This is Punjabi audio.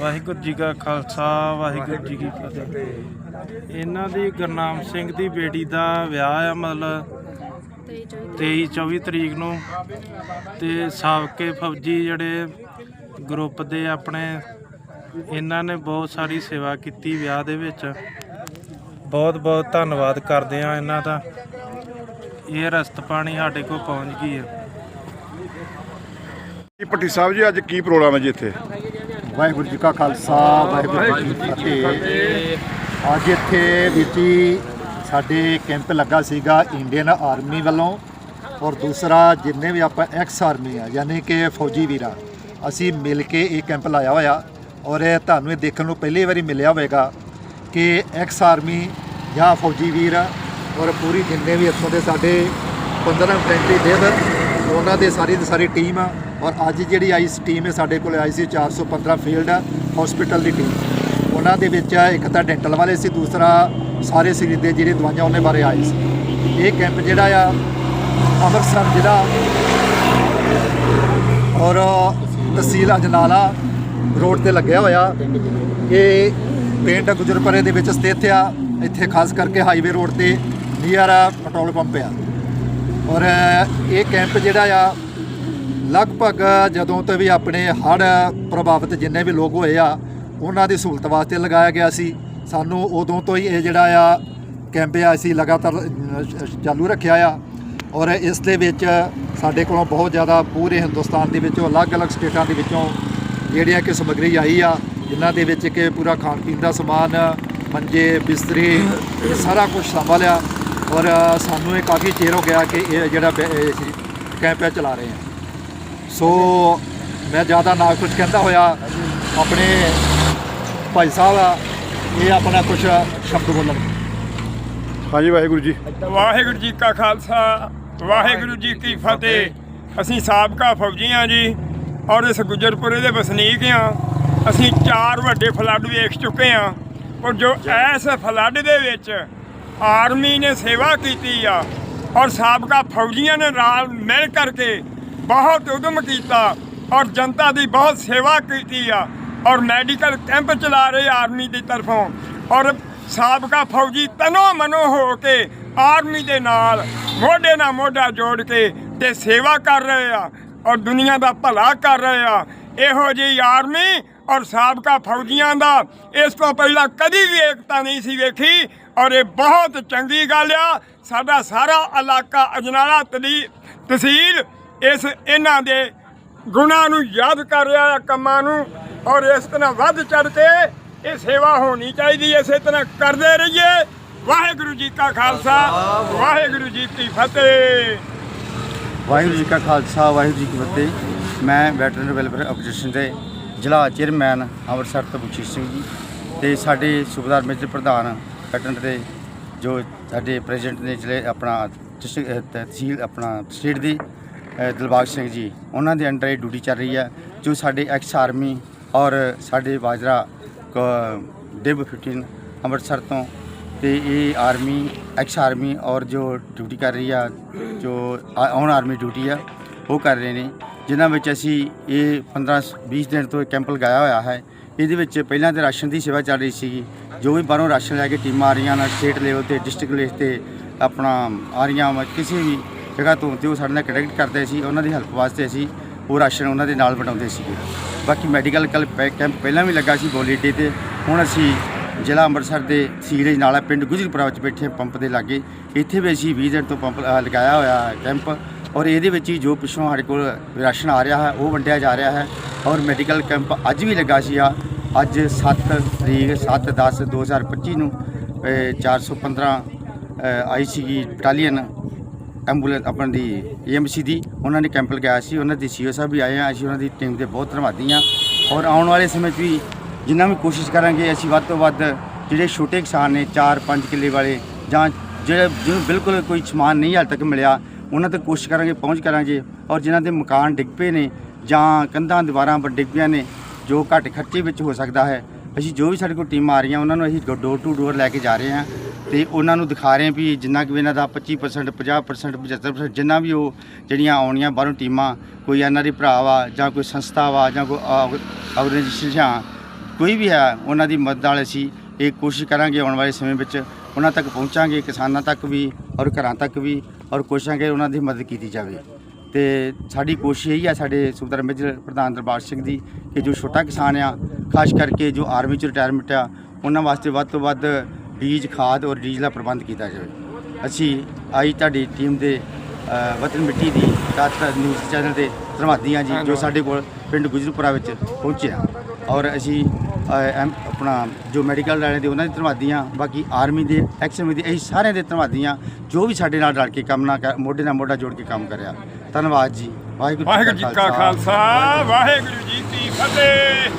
ਵਾਹਿਗੁਰੂ ਜੀ ਕਾ ਖਾਲਸਾ, ਵਾਹਿਗੁਰੂ ਜੀ ਕੀ ਫਤਿਹ। ਇਹਨਾਂ ਦੀ ਗੁਰਨਾਮ ਸਿੰਘ ਦੀ ਬੇਟੀ ਦਾ ਵਿਆਹ ਆ ਮਤਲਬ 23 24 ਤਰੀਕ ਨੂੰ। ਤੇ ਸਾਬਕੇ ਫੌਜੀ ਜਿਹੜੇ ਗਰੁੱਪ ਦੇ ਆਪਣੇ, ਇਹਨਾਂ ਨੇ ਬਹੁਤ ਸਾਰੀ ਸੇਵਾ ਕੀਤੀ ਵਿਆਹ ਦੇ ਵਿੱਚ। ਬਹੁਤ ਬਹੁਤ ਧੰਨਵਾਦ ਕਰਦੇ ਆ ਇਹਨਾਂ ਦਾ। ਇਹ ਰਸਤ ਪਾਣੀ ਸਾਡੇ ਕੋਲ ਪਹੁੰਚ ਗਈ ਹੈ ਜੀ ਭੱਟੀ ਸਾਹਿਬ ਜੀ, ਅੱਜ ਕੀ ਪ੍ਰੋਗਰਾਮ ਹੈ ਜੀ ਇੱਥੇ? ਵਾਹਿਗੁਰੂ ਜੀ ਕਾ ਖਾਲਸਾ, ਵਾਹਿਗੁਰੂ ਜੀ ਕੀ ਫਤਿਹ। ਅੱਜ ਇੱਥੇ ਵਿੱਚ ਹੀ ਸਾਡੇ ਕੈਂਪ ਲੱਗਾ ਸੀਗਾ ਇੰਡੀਅਨ ਆਰਮੀ ਵੱਲੋਂ ਔਰ ਦੂਸਰਾ ਜਿੰਨੇ ਵੀ ਆਪਾਂ ਐਕਸ ਆਰਮੀ ਆ, ਯਾਨੀ ਕਿ ਫੌਜੀ ਵੀਰਾ, ਅਸੀਂ ਮਿਲ ਕੇ ਇਹ ਕੈਂਪ ਲਾਇਆ ਹੋਇਆ ਔਰ ਇਹ ਤੁਹਾਨੂੰ ਇਹ ਦੇਖਣ ਨੂੰ ਪਹਿਲੀ ਵਾਰੀ ਮਿਲਿਆ ਹੋਵੇਗਾ ਕਿ ਐਕਸ ਆਰਮੀ ਜਾਂ ਫੌਜੀ ਵੀਰ ਔਰ ਪੂਰੀ ਜਿੰਨੇ ਵੀ ਇੱਥੋਂ ਦੇ ਸਾਡੇ 15 ਫਰੈਂਡਲੀ ਦੇਵ ਉਹਨਾਂ ਦੇ ਸਾਰੀ ਦੀ ਸਾਰੀ ਟੀਮ ਆ ਔਰ ਅੱਜ ਜਿਹੜੀ ਆਈ ਟੀਮ ਹੈ, ਸਾਡੇ ਕੋਲ ਆਈ ਸੀ 415 ਫੀਲਡ ਹਸਪੀਟਲ ਦੀ ਟੀਮ। ਉਹਨਾਂ ਦੇ ਵਿੱਚ ਇੱਕ ਤਾਂ ਡੈਂਟਲ ਵਾਲੇ ਸੀ, ਦੂਸਰਾ ਸਾਰੇ ਸਰੀਰ ਦੇ ਜਿਹੜੇ ਦਵਾਈਆਂ ਉਹਨੇ ਬਾਰੇ ਆਏ ਸੀ। ਇਹ ਕੈਂਪ ਜਿਹੜਾ ਆ, ਅੰਮ੍ਰਿਤਸਰ ਜ਼ਿਲ੍ਹਾ ਔਰ ਤਹਿਸੀਲ ਅਜਨਾਲਾ ਰੋਡ ਤੇ ਲੱਗਿਆ ਹੋਇਆ। ਇਹ ਪਿੰਡ ਗੁਜਰਪਰੇ ਦੇ ਵਿੱਚ ਸਥਿਤ ਆ। ਇੱਥੇ ਖਾਸ ਕਰਕੇ ਹਾਈਵੇ ਰੋਡ ਤੇ ਨੀਅਰ ਪੈਟਰੋਲ ਪੰਪ ਆ। ਔਰ ਇਹ ਕੈਂਪ ਜਿਹੜਾ ਆ ਲਗਭਗ ਜਦੋਂ ਤੋਂ ਵੀ ਆਪਣੇ ਹੜ੍ਹ ਪ੍ਰਭਾਵਿਤ ਜਿੰਨੇ ਵੀ ਲੋਕ ਹੋਏ ਆ, ਉਹਨਾਂ ਦੀ ਸਹੂਲਤ ਵਾਸਤੇ ਲਗਾਇਆ ਗਿਆ ਸੀ। ਸਾਨੂੰ ਉਦੋਂ ਤੋਂ ਹੀ ਇਹ ਜਿਹੜਾ ਆ ਕੈਂਪ ਆ, ਅਸੀਂ ਲਗਾਤਾਰ ਚਾਲੂ ਰੱਖਿਆ ਆ। ਔਰ ਇਸ ਦੇ ਵਿੱਚ ਸਾਡੇ ਕੋਲੋਂ ਬਹੁਤ ਜ਼ਿਆਦਾ ਪੂਰੇ ਹਿੰਦੁਸਤਾਨ ਦੇ ਵਿੱਚੋਂ, ਅਲੱਗ-ਅਲੱਗ ਸਟੇਟਾਂ ਦੇ ਵਿੱਚੋਂ ਜਿਹੜੀਆਂ ਕਿ ਸਮੱਗਰੀ ਆਈ ਆ, ਜਿਨ੍ਹਾਂ ਦੇ ਵਿੱਚ ਕਿ ਪੂਰਾ ਖਾਣ ਪੀਣ ਦਾ ਸਮਾਨ, ਮੰਜੇ, ਬਿਸਤਰੇ, ਇਹ ਸਾਰਾ ਕੁਝ ਸੰਭਾਲ ਆ ਔਰ ਸਾਨੂੰ ਇਹ ਕਾਫੀ ਚਿਰ ਹੋ ਗਿਆ ਕਿ ਇਹ ਜਿਹੜਾ ਅਸੀਂ ਕੈਂਪ ਆ ਚਲਾ ਰਹੇ ਹਾਂ। ਸੋ ਮੈਂ ਜ਼ਿਆਦਾ ਨਾ ਕੁਝ ਕਹਿੰਦਾ ਹੋਇਆ। ਆਪਣੇ ਭਾਈ ਸਾਹਿਬ ਆ ਇਹ ਆਪਣਾ ਕੁਝ ਸ਼ਬਦ ਬੋਲਣ। ਹਾਂਜੀ ਵਾਹਿਗੁਰੂ ਜੀ। ਵਾਹਿਗੁਰੂ ਜੀ ਕਾ ਖਾਲਸਾ ਵਾਹਿਗੁਰੂ ਜੀ ਕੀ ਫਤਿਹ। ਅਸੀਂ ਸਾਬਕਾ ਫੌਜੀਆਂ ਜੀ ਔਰ ਇਸ ਗੁਜਰਪੁਰੇ ਦੇ ਵਸਨੀਕ ਆ ਅਸੀਂ ਚਾਰ ਵੱਡੇ ਫਲੱਡ ਵੇਖ ਚੁੱਕੇ ਆ ਔਰ ਜੋ ਐਸ ਫਲੱਡ ਦੇ ਵਿੱਚ ਆਰਮੀ ਨੇ ਸੇਵਾ ਕੀਤੀ ਆ ਔਰ ਸਾਬਕਾ ਫੌਜੀਆਂ ਨੇ ਨਾਲ ਮਿਲ ਕਰਕੇ ਬਹੁਤ ਉਦਮ ਕੀਤਾ ਔਰ ਜਨਤਾ ਦੀ ਬਹੁਤ ਸੇਵਾ ਕੀਤੀ ਆ ਔਰ ਮੈਡੀਕਲ ਕੈਂਪ ਚਲਾ ਰਹੇ ਆਰਮੀ ਦੀ ਤਰਫੋਂ ਔਰ ਸਾਬਕਾ ਫੌਜੀ ਤਨੋ ਮਨੋ ਹੋ ਕੇ ਆਰਮੀ ਦੇ ਨਾਲ ਮੋਢੇ ਨਾਲ ਮੋਢਾ ਜੋੜ ਕੇ ਤੇ ਸੇਵਾ ਕਰ ਰਹੇ ਆ ਔਰ ਦੁਨੀਆ ਦਾ ਭਲਾ ਕਰ ਰਹੇ ਆ। ਇਹੋ ਜਿਹੀ ਆਰਮੀ ਔਰ ਸਾਬਕਾ ਫੌਜੀਆਂ ਦਾ ਇਸ ਤੋਂ ਪਹਿਲਾਂ ਕਦੀ ਵੀ ਏਕਤਾ ਨਹੀਂ ਸੀ ਵੇਖੀ ਔਰ ਇਹ ਬਹੁਤ ਚੰਗੀ ਗੱਲ ਆ। ਸਾਡਾ ਸਾਰਾ ਇਲਾਕਾ ਅਜਨਾਲਾ ਤਲੀ ਤਹਿਸੀਲ ਇਸ ਇਹਨਾਂ ਦੇ ਗੁਣਾਂ ਨੂੰ ਯਾਦ ਕਰ ਰਿਹਾ ਕੰਮਾਂ ਨੂੰ ਔਰ ਇਸ ਤਰ੍ਹਾਂ ਵੱਧ ਚੜ ਕੇ ਇਹ ਸੇਵਾ ਹੋਣੀ ਚਾਹੀਦੀ ਹੈ। ਇਸੇ ਤਰ੍ਹਾਂ ਕਰਦੇ ਰਹੀਏ। ਵਾਹਿਗੁਰੂ ਜੀ ਕਾ ਖਾਲਸਾ। ਵਾਹਿਗੁਰੂ ਜੀ ਕੀ ਫਤਿਹ। ਵਾਹਿਗੁਰੂ ਜੀ ਕਾ ਖਾਲਸਾ, ਵਾਹਿਗੁਰੂ ਜੀ ਕੀ ਫਤਿਹ। ਮੈਂ ਵੈਟਰਨ ਵੈਲਫੇਅਰ ਐਸੋਸੀਏਸ਼ਨ ਦੇ ਜ਼ਿਲ੍ਹਾ ਚੇਅਰਮੈਨ ਅੰਮ੍ਰਿਤਸਰ ਤੋਂ ਬਖਸ਼ੀਸ਼ ਸਿੰਘ ਜੀ ਤੇ ਸਾਡੇ ਸੂਬੇਦਾਰ ਮੇਜਰ ਪ੍ਰਧਾਨ ਵੈਟਰਨ ਦੇ ਜੋ ਸਾਡੇ ਪ੍ਰੈਜ਼ੀਡੈਂਟ ਨੇ ਜ਼ਿਲ੍ਹੇ ਆਪਣਾ ਤਹਿਸੀਲ ਆਪਣਾ ਸਟੇਟ ਦੀ ਦਿਲਬਾਗ ਸਿੰਘ ਜੀ, ਉਹਨਾਂ ਦੇ ਅੰਡਰ ਇਹ ਡਿਊਟੀ ਚੱਲ ਰਹੀ ਹੈ, ਜੋ ਸਾਡੇ ਐਕਸ ਆਰਮੀ ਔਰ ਸਾਡੇ ਬਾਜਰਾ ਕ- ਡਿਬ 15 ਅੰਮ੍ਰਿਤਸਰ ਤੋਂ, ਤੇ ਇਹ ਆਰਮੀ, ਐਕਸ ਆਰਮੀ ਔਰ ਜੋ ਡਿਊਟੀ ਕਰ ਰਹੀ ਆ, ਜੋ ਔਨ ਆਰਮੀ ਡਿਊਟੀ ਆ, ਉਹ ਕਰ ਰਹੇ ਨੇ, ਜਿਨ੍ਹਾਂ ਵਿੱਚ ਅਸੀਂ ਇਹ 15 20 ਦਿਨ ਤੋਂ ਇਹ ਕੈਂਪ ਲਗਾਇਆ ਹੋਇਆ ਹੈ, ਇਹਦੇ ਵਿੱਚ ਪਹਿਲਾਂ ਤੇ ਰਾਸ਼ਨ ਦੀ ਸੇਵਾ ਚੱਲ ਰਹੀ ਸੀਗੀ, ਜੋ ਵੀ ਬਾਹਰੋਂ ਰਾਸ਼ਨ ਲੈ ਕੇ ਟੀਮਾਂ ਆ ਰਹੀਆਂ ਨੇ, ਸਟੇਟ ਲੈਵਲ ਤੇ, ਡਿਸਟ੍ਰਿਕਟ ਲੈਵਲ ਤੇ, ਆਪਣਾ ਆ ਰਹੀਆਂ ਵਾ, ਕਿਸੇ ਵੀ ਜਗ੍ਹਾ ਤੋਂ ਤੇ ਉਹ ਸਾਡੇ ਨਾਲ ਕਨੈਕਟ ਕਰਦੇ ਸੀ ਉਹਨਾਂ ਦੀ ਹੈਲਪ ਵਾਸਤੇ ਅਸੀਂ ਉਹ ਰਾਸ਼ਨ ਉਹਨਾਂ ਦੇ ਨਾਲ ਵੰਡਾਉਂਦੇ ਸੀਗੇ। ਬਾਕੀ ਮੈਡੀਕਲ ਕੈਂਪ ਪਹਿਲਾਂ ਵੀ ਲੱਗਾ ਸੀ ਬੋਲੀਡੇ ਤੇ ਹੁਣ ਅਸੀਂ ਜ਼ਿਲ੍ਹਾ ਅੰਮ੍ਰਿਤਸਰ ਦੇ ਸੀਰੇਜ ਨਾਲਾ ਪਿੰਡ ਗੁਜਰਪੁਰਾ ਵਿੱਚ ਬੈਠੇ ਪੰਪ ਦੇ ਲਾਗੇ। ਇੱਥੇ ਵੀ ਅਸੀਂ 20 ਦਿਨ ਤੋਂ ਪੰਪ ਲਗਾਇਆ ਹੋਇਆ ਕੈਂਪ ਔਰ ਇਹਦੇ ਵਿੱਚ ਹੀ ਜੋ ਪਿੱਛੋਂ ਸਾਡੇ ਕੋਲ ਰਾਸ਼ਨ ਆ ਰਿਹਾ ਹੈ ਉਹ ਵੰਡਿਆ ਜਾ ਰਿਹਾ ਹੈ ਔਰ ਮੈਡੀਕਲ ਕੈਂਪ ਅੱਜ ਵੀ ਲੱਗਾ ਸੀ ਆ। ਅੱਜ 7 ਤਰੀਕ 7 10 2025 ਨੂੰ ਅ, 415 ਅ, ਆਈ ਸੀਗੀ ਬਟਾਲੀਅਨ ਐਂਬੂਲੈਂਸ ਆਪਣ ਦੀ ਏਐਮਸੀ ਦੀ, ਉਹਨਾਂ ਨੇ ਕੈਂਪ ਲਗਾਇਆ ਸੀ, ਉਹਨਾਂ ਦੇ ਸੀਓ ਸਾਹਿਬ ਵੀ ਆਏ ਆ, ਅਸੀਂ ਉਹਨਾਂ ਦੀ ਟੀਮ ਦੇ ਬਹੁਤ ਧੰਨਵਾਦੀ ਹਾਂ। ਔਰ ਆਉਣ ਵਾਲੇ ਸਮੇਂ 'ਚ ਵੀ ਜਿੰਨਾ ਵੀ ਕੋਸ਼ਿਸ਼ ਕਰਾਂਗੇ, ਅਸੀਂ ਵੱਧ ਤੋਂ ਵੱਧ ਜਿਹੜੇ ਛੋਟੇ ਕਿਸਾਨ ਨੇ 4-5 ਕਿੱਲੇ ਵਾਲੇ ਜਾਂ ਜਿਹੜੇ ਜਿਹਨੂੰ ਬਿਲਕੁਲ ਕੋਈ ਸਮਾਨ ਨਹੀਂ ਹਾਲ ਤੱਕ ਮਿਲਿਆ, ਉਹਨਾਂ ਤੱਕ ਕੋਸ਼ਿਸ਼ ਕਰਾਂਗੇ, ਪਹੁੰਚ ਕਰਾਂਗੇ। ਔਰ ਜਿਨ੍ਹਾਂ ਦੇ ਮਕਾਨ ਡਿੱਗ ਪਏ ਨੇ ਜਾਂ ਕੰਧਾਂ ਦੀਵਾਰਾਂ ਪਰ ਡਿੱਗ ਪਈਆਂ ਨੇ, ਜੋ ਘੱਟ ਖਰਚੇ ਵਿੱਚ ਹੋ ਸਕਦਾ ਹੈ, ਅਸੀਂ ਜੋ ਵੀ ਸਾਡੇ ਕੋਲ ਟੀਮਾਂ ਆ ਰਹੀਆਂ, ਉਹਨਾਂ ਨੂੰ ਅਸੀਂ ਡੋਰ ਟੂ ਡੋਰ ਲੈ ਕੇ ਜਾ ਰਹੇ ਹਾਂ। ਤੇ ਉਹਨਾਂ ਨੂੰ ਦਿਖਾ ਰਹੇ ਵੀ ਜਿੰਨਾ ਕਿ ਇਹਨਾਂ ਦਾ 25% 50% 75% ਜਿੰਨਾ ਵੀ ਉਹ ਜਿਹੜੀਆਂ ਆਉਣੀਆਂ ਬਾਹਰੋਂ ਟੀਮਾਂ, ਕੋਈ ਇਹਨਾਂ ਦੀ ਭਰਾ ਵਾ ਜਾਂ ਕੋਈ ਸੰਸਥਾ ਵਾ ਜਾਂ ਕੋਈ ਆਰਗੇਨਾਈਜੇਸ਼ਨ ਕੋਈ ਵੀ ਹੈ, ਉਹਨਾਂ ਦੀ ਮਦਦ ਨਾਲ ਅਸੀਂ ਇਹ ਕੋਸ਼ਿਸ਼ ਕਰਾਂਗੇ ਆਉਣ ਵਾਲੇ ਸਮੇਂ ਵਿੱਚ ਉਹਨਾਂ ਤੱਕ ਪਹੁੰਚਾਂਗੇ, ਕਿਸਾਨਾਂ ਤੱਕ ਵੀ ਔਰ ਘਰਾਂ ਤੱਕ ਵੀ ਔਰ ਕੋਸ਼ਿਸ਼ਾਂਗੇ ਉਹਨਾਂ ਦੀ ਮਦਦ ਕੀਤੀ ਜਾਵੇ। ਤੇ ਸਾਡੀ ਕੋਸ਼ਿਸ਼ ਇਹੀ ਆ ਸਾਡੇ ਸੂਬੇਦਾਰ ਮੇਜਰ ਪ੍ਰਧਾਨ ਦਰਬਾਰ ਸਿੰਘ ਦੀ ਕਿ ਜੋ ਛੋਟਾ ਕਿਸਾਨ ਆ, ਖਾਸ ਕਰਕੇ ਜੋ ਆਰਮੀ ਚ ਰਿਟਾਇਰਮੈਂਟ ਆ, ਉਹਨਾਂ ਵਾਸਤੇ ਵੱਧ ਤੋਂ ਵੱਧ ਬੀਜ ਖਾਦ ਔਰ ਡੀਜ਼ਲ ਦਾ ਪ੍ਰਬੰਧ ਕੀਤਾ ਜਾਵੇ। ਅਸੀਂ ਆਈ ਤੁਹਾਡੀ ਟੀਮ ਦੇ ਵਤਨ ਮਿੱਟੀ ਦੀ ਕਾਤਰ ਨਿਊਜ਼ ਚੈਨਲ ਦੇ ਧੰਨਵਾਦੀ ਹਾਂ ਜੀ ਜੋ ਸਾਡੇ ਕੋਲ ਪਿੰਡ ਗੁਜਰਪੁਰਾ ਵਿੱਚ ਪਹੁੰਚਿਆ ਔਰ ਅਸੀਂ ਆਪਣਾ ਜੋ ਮੈਡੀਕਲ ਵਾਲਿਆਂ ਦੇ ਉਹਨਾਂ ਦੇ ਧੰਨਵਾਦੀ ਹਾਂ ਬਾਕੀ ਆਰਮੀ ਦੇ ਐਕਸ਼ਨ ਦੇ ਅਸੀਂ ਸਾਰਿਆਂ ਦੇ ਧੰਨਵਾਦੀ ਹਾਂ ਜੋ ਵੀ ਸਾਡੇ ਨਾਲ ਰਲ ਕੇ ਕੰਮ ਨਾ ਮੋਢੇ ਨਾਲ ਮੋਢਾ ਜੋੜ ਕੇ ਕੰਮ ਕਰਿਆ। ਧੰਨਵਾਦ ਜੀ। ਵਾਹਿਗੁਰੂ ਜੀ ਕਾ ਖਾਲਸਾ ਵਾਹਿਗੁਰੂ ਜੀ ਕੀ ਫਤਿਹ।